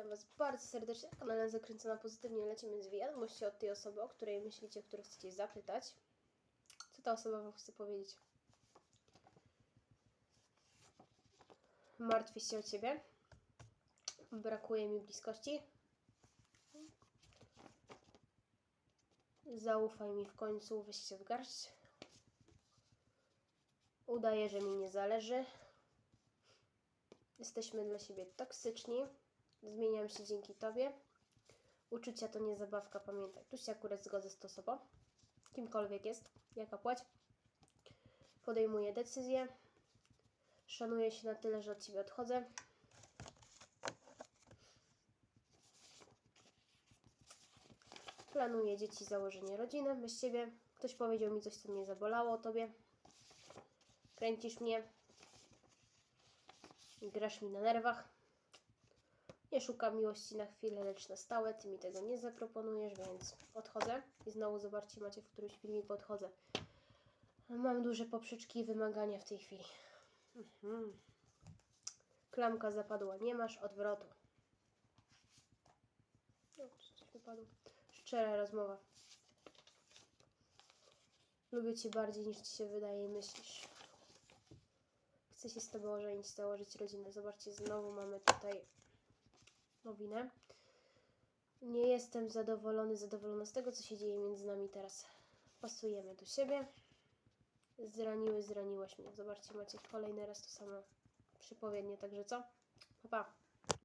Witam Was bardzo serdecznie na kanale Zakręcona Pozytywnie. Lecimy z wiadomości od tej osoby, o której myślicie, którą chcecie zapytać. Co ta osoba Wam chce powiedzieć? Martwię się o Ciebie. Brakuje mi bliskości. Zaufaj mi w końcu, weź się w garść. Udaję, że mi nie zależy. Jesteśmy dla siebie toksyczni. Zmieniam się dzięki Tobie. Uczucia to nie zabawka, pamiętaj. Tu się akurat zgodzę z tą osobą. Kimkolwiek jest, jaka płać. Podejmuję decyzję. Szanuję się na tyle, że od Ciebie odchodzę. Planuję dzieci, założenie rodziny bez Ciebie. Ktoś powiedział mi coś, co mnie zabolało o Tobie. Kręcisz mnie. Grasz mi na nerwach. Nie szukam miłości na chwilę, lecz na stałe. Ty mi tego nie zaproponujesz, więc odchodzę. I znowu zobaczcie, macie w którymś filmiku odchodzę. Mam duże poprzeczki i wymagania w tej chwili. Mhm. Klamka zapadła, nie masz odwrotu. O, coś wypadło. Szczera rozmowa. Lubię Cię bardziej niż Ci się wydaje i myślisz. Chcę się z Tobą ożenić, założyć rodzinę. Zobaczcie, znowu mamy tutaj nowinę. Nie jestem zadowolony, zadowolona z tego, co się dzieje między nami teraz. Pasujemy do siebie. Zraniły, zraniłaś mnie. Zobaczcie, macie kolejny raz to samo przypowiednie, także co? Pa, pa.